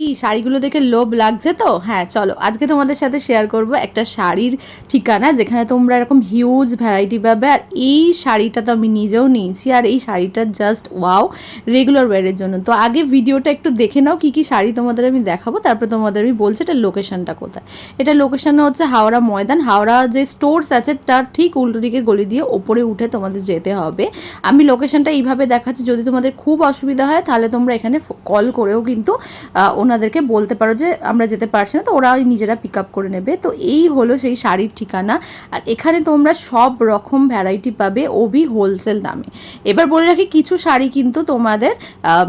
কি, শাড়িগুলো দেখে লোভ লাগছে তো? হ্যাঁ চলো, আজকে তোমাদের সাথে শেয়ার করব একটা শাড়ির ঠিকানা, যেখানে তোমরা এরকম হিউজ ভ্যারাইটি পাবে, আর এই শাড়িটা তো আমি নিজেও নিয়েছি, আর এই শাড়িটা জাস্ট ওয়াও রেগুলার ওয়ারের জন্য। তো আগে ভিডিওটা একটু দেখে নাও, কি কি শাড়ি তোমাদের আমি দেখাবো, তারপরে তোমাদের আমি বলছি এটা লোকেশনটা কোথায়। এটা লোকেশন হচ্ছে হাওড়া ময়দান, হাওড়া যে স্টোরস আছে, তার ঠিক উল্টো দিকের গলি দিয়ে ওপরে উঠে তোমাদের যেতে হবে। আমি লোকেশনটা এইভাবে দেখাচ্ছি, যদি তোমাদের খুব অসুবিধা হয়, তাহলে তোমরা এখানে কল করেও কিন্তু ওনাদেরকে বলতে পারো যে আমরা যেতে পারছি না, তো ওরা নিজেরা পিক আপ করে নেবে। তো এই হলো সেই শাড়ির ঠিকানা। আর এখানে তোমরা সব রকম ভ্যারাইটি পাবে ওবি হোলসেল দামে। এবার বলে রাখি, কিছু শাড়ি কিন্তু তোমাদের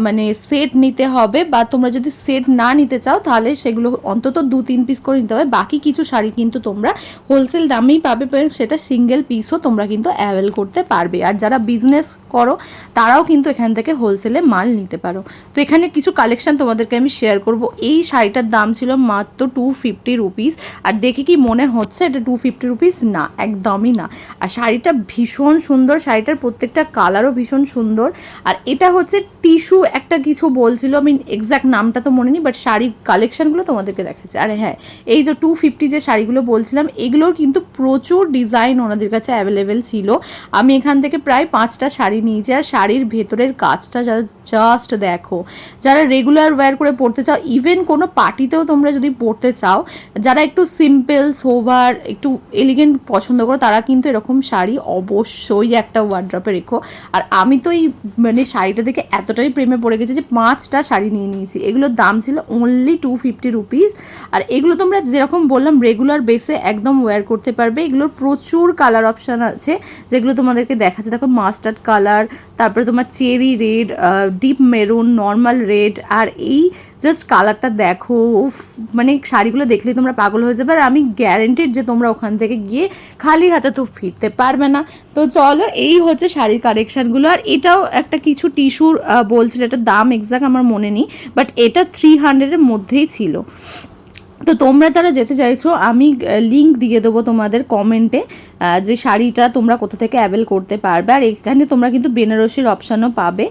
মানে সেট নিতে হবে বা তোমরা যদি সেট না নিতে চাও, তাহলে সেগুলো অন্তত দু তিন পিস করে নিতে হবে। বাকি কিছু শাড়ি কিন্তু তোমরা হোলসেল দামেই পাবে সেটা সিঙ্গেল পিসও তোমরা কিন্তু অ্যাভেল করতে পারবে। আর যারা বিজনেস করো, তারাও কিন্তু এখান থেকে হোলসেলে মাল নিতে পারো। তো এখানে কিছু কালেকশন তোমাদেরকে আমি শেয়ার করব। এই শাড়িটার দাম ছিল মাত্র টু ফিফটি রুপিস আর দেখে কি মনে হচ্ছে এটা টু ফিফটি রুপিস না, একদমই না। আর শাড়িটা ভীষণ সুন্দর, শাড়িটার প্রত্যেকটা কালারও ভীষণ সুন্দর। আর এটা হচ্ছে টিস্যু একটা কিছু বলছিল আমি এক্স্যাক্ট নামটা তো মনে নেই বাট শাড়ি কালেকশানগুলো তোমাদেরকে দেখাচ্ছে। আরে হ্যাঁ এই যে টু ফিফটি যে শাড়িগুলো বলছিলাম, এগুলোর কিন্তু প্রচুর ডিজাইন ওনাদের কাছে অ্যাভেলেবেল ছিল। আমি এখান থেকে প্রায় পাঁচটা শাড়ি নিয়েছি। আর শাড়ির ভেতরের কাজটা যারা জাস্ট দেখো, যারা রেগুলার ওয়্যার করে পড়তে চাও ইভেন কোনো পার্টিতেও তোমরা যদি পড়তে চাও, যারা একটু সিম্পল সোভার একটু এলিগেন্ট পছন্দ করো, তারা কিন্তু এরকম শাড়ি অবশ্যই একটা ওয়ার্ড্রপে রেখো। আর আমি তো এই মানে শাড়িটা দেখে এতটাই প্রেমে পড়ে গেছি যে পাঁচটা শাড়ি নিয়ে নিয়েছি। এগুলোর দাম ছিল অনলি টু ফিফটি রুপিস আর এগুলো তোমরা যেরকম বললাম রেগুলার বেসে একদম ওয়্যার করতে পারবে। এগুলোর প্রচুর কালার অপশান আছে, যেগুলো তোমাদেরকে দেখাচ্ছে। দেখো মাস্টার্ড কালার তারপরে তোমার cherry red deep maroon normal red আর এই জাস্ট কালারটা দেখো উফ, মানে শাড়িগুলো দেখলে তোমরা পাগল হয়ে যাবে। আর আমি গ্যারেন্টিড যে তোমরা ওখান থেকে গিয়ে খালি হাতে তো ফিরতে পারবে না। তো চলো এই হচ্ছে শাড়ির কালেকশানগুলো আর এটাও একটা কিছু টিস্যুর বলছিল এটার দাম এক্সাক্ট আমার মনে নেই বাট এটা থ্রি হান্ড্রেডের মধ্যেই ছিল। তো তোমরা যারা যেতে চাইছো, আমি লিংক দিয়ে দেবো তোমাদের কমেন্টে যে শাড়িটা তোমরা কোথা থেকে অ্যাভেল করতে পারবে। আর এখানে তোমরা কিন্তু বেনারসির অপশানও পাবে।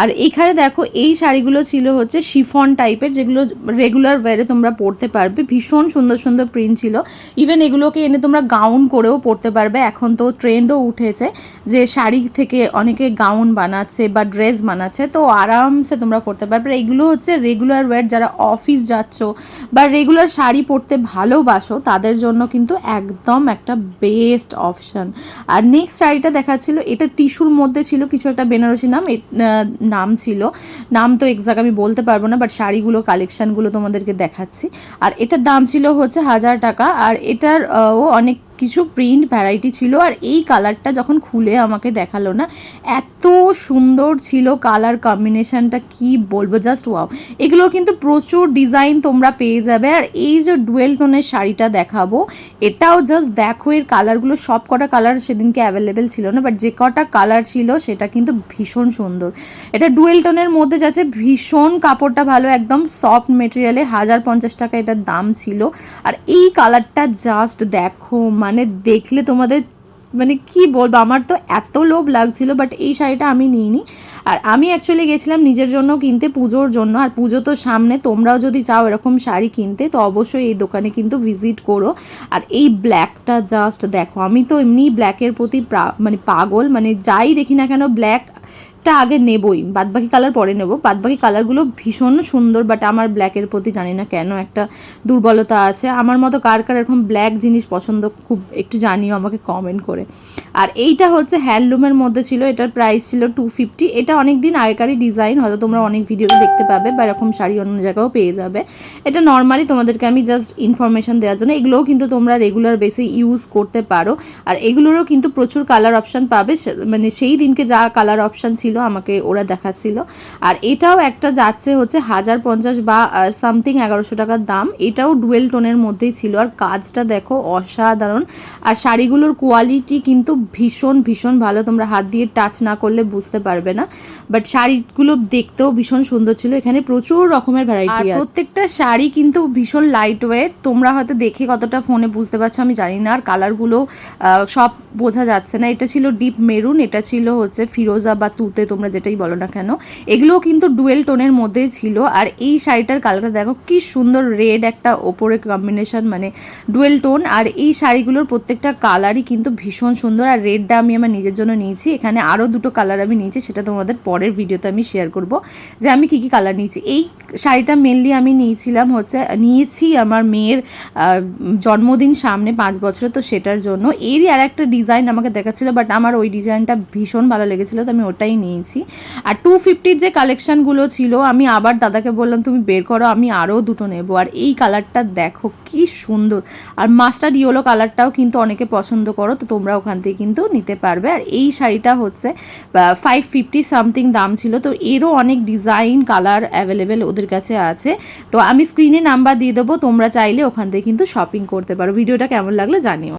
আর এখানে দেখো, এই শাড়িগুলো ছিল হচ্ছে শিফন টাইপের যেগুলো রেগুলার ওয়ারে তোমরা পরতে পারবে। ভীষণ সুন্দর সুন্দর প্রিন্ট ছিল। ইভেন এগুলোকে এনে তোমরা গাউন করেও পরতে পারবে। এখন তো ট্রেন্ডও উঠেছে যে শাড়ি থেকে অনেকে গাউন বানাচ্ছে বা ড্রেস বানাচ্ছে, তো আরামসে তোমরা করতে পারবে। এগুলো হচ্ছে রেগুলার ওয়্যার যারা অফিস যাচ্ছ বা রেগুলার শাড়ি পরতে ভালোবাসো, তাদের জন্য কিন্তু একদম একটা বেস্ট অপশন আর নেক্সট শাড়িটা দেখাচ্ছিল, এটা টিস্যুর মধ্যে ছিল কিছু একটা বেনারসি নাম নাম ছিল। নাম তো এক্সাক্ট আমি বলতে পারব না বাট শাড়িগুলো কালেকশানগুলো তোমাদেরকে দেখাচ্ছি। আর এটার দাম ছিল হচ্ছে হাজার টাকা, আর এটার ও অনেক কিছু প্রিন্ট ভ্যারাইটি ছিল আর এই কালারটা যখন খুলে আমাকে দেখাল না, এত সুন্দর ছিল কালার কম্বিনেশনটা কি বলব জাস্ট ওয়াও এগুলোর কিন্তু প্রচুর ডিজাইন তোমরা পেয়ে যাবে আর এই যে ডুয়েল টোনের শাড়িটা দেখাবো, এটাও জাস্ট দেখো এর কালারগুলো সব কটা কালার সেদিনকে অ্যাভেলেবেল ছিল না বাট যে কটা কালার ছিল সেটা কিন্তু ভীষণ সুন্দর। এটা ডুয়েল টোনের মধ্যে যাচ্ছে, ভীষণ কাপড়টা ভালো, একদম সফট মেটেরিয়ালে হাজার পঞ্চাশ টাকা এটার দাম ছিল। আর এই কালারটা জাস্ট দেখো মানে দেখলে তোমাদের মানে কি বলব? আমার তো এত লোভ লাগছিল বাট এই শাড়িটা আমি নিইনি। আর আমি অ্যাকচুয়ালি গেছিলাম নিজের জন্য কিনতে, পুজোর জন্য। আর পুজো তো সামনে, তোমরাও যদি চাও এরকম শাড়ি কিনতে, তো অবশ্যই এই দোকানে কিন্তু ভিজিট করো। আর এই ব্ল্যাকটা জাস্ট দেখো, আমি তো এমনি ব্ল্যাকের প্রতি প্রা- মানে পাগল মানে যাই দেখি না কেন ব্ল্যাক টা আগে নেবই, বাদবাকি কালার পরে নেব। বাদবাকি কালারগুলো ভীষণ সুন্দর বাট আমার ব্ল্যাকের প্রতি জানি না কেন একটা দুর্বলতা আছে। আমার মতো কার কার এরকম ব্ল্যাক জিনিস পছন্দ খুব একটু জানিও আমাকে কমেন্ট করে। আর এইটা হচ্ছে হ্যান্ডলুমের মধ্যে ছিল, এটার প্রাইস ছিল টু ফিফটি এটা অনেক দিন আগেকারই ডিজাইন হয়তো তোমরা অনেক ভিডিওতে দেখতে পাবে বা এরকম শাড়ি অন্য জায়গাও পেয়ে যাবে। এটা নর্মালি তোমাদেরকে আমি জাস্ট ইনফরমেশন দেওয়ার জন্য, এগুলোও কিন্তু তোমরা রেগুলার বেসে ইউজ করতে পারো। আর এগুলোরও কিন্তু প্রচুর কালার অপশান পাবে মানে সেই দিনকে যা কালার অপশান ছিল আমাকে ওরা দেখাচ্ছিল। আর এটাও একটা যাচ্ছে হচ্ছে হাজার পঞ্চাশ বা সামথিং এগারোশো টাকার দাম। এটাও ডুয়েল টোনের মধ্যেই ছিল। আর কাজটা দেখো অসাধারণ। আর শাড়িগুলোর কোয়ালিটি কিন্তু ভীষণ ভীষণ ভালো। তোমরা হাত দিয়ে টাচ না করলে বুঝতে পারবে না। বাট শাড়িগুলো দেখতেও ভীষণ সুন্দর ছিল। এখানে প্রচুর রকমের ভ্যারাইটি আর প্রত্যেকটা শাড়ি কিন্তু ভীষণ লাইট ওয়েট তোমরা হয়তো দেখে কতটা ফোনে বুঝতে পারছ আমি জানি না। আর কালারগুলো সব বোঝা যাচ্ছে না। এটা ছিল ডিপ মেরুন এটা ছিল হচ্ছে ফিরোজা বা তুতে বোঁদে তোমরা যেটাই বলো না কেন, এগুলোও কিন্তু ডুয়েল টোনের মধ্যেই ছিল। আর এই শাড়িটার কালারটা দেখো, কি সুন্দর রেড একটা ওপরে কম্বিনেশন মানে ডুয়েল টোন। আর এই শাড়িগুলোর প্রত্যেকটা কালারই কিন্তু ভীষণ সুন্দর। আর রেডটা আমি আমার নিজের জন্য নিয়েছি। এখানে আরও দুটো কালার আমি নিয়েছি, সেটা তোমাদের পরের ভিডিওতে আমি শেয়ার করব যে আমি কী কী কালার নিয়েছি। এই শাড়িটা মেনলি আমি নিয়েছিলাম হচ্ছে, নিয়েছি আমার মেয়ের জন্মদিন সামনে পাঁচ বছরে তো সেটার জন্য। এরই আর একটা ডিজাইন আমাকে দেখাচ্ছিল বাট আমার ওই ডিজাইনটা ভীষণ ভালো লেগেছিলো, তো আমি ওটাই নিয়েছি। আর টু ফিফটির যে কালেকশানগুলো ছিল, আমি আবার দাদাকে বললাম, তুমি বের করো, আমি আরও দুটো নেব। আর এই কালারটা দেখো, কি সুন্দর। আর মাস্টার্ড ইয়েলো কালারটাও কিন্তু অনেকে পছন্দ করো, তো তোমরা ওখান থেকে কিন্তু নিতে পারবে। আর এই শাড়িটা হচ্ছে ফাইভ ফিফটি সামথিং দাম ছিল, তো এরও অনেক ডিজাইন কালার অ্যাভেলেবেল ওদের কাছে আছে। তো আমি স্ক্রিনে নাম্বার দিয়ে দেবো, তোমরা চাইলে ওখান থেকে কিন্তু শপিং করতে পারো। ভিডিওটা কেমন লাগলে জানিও।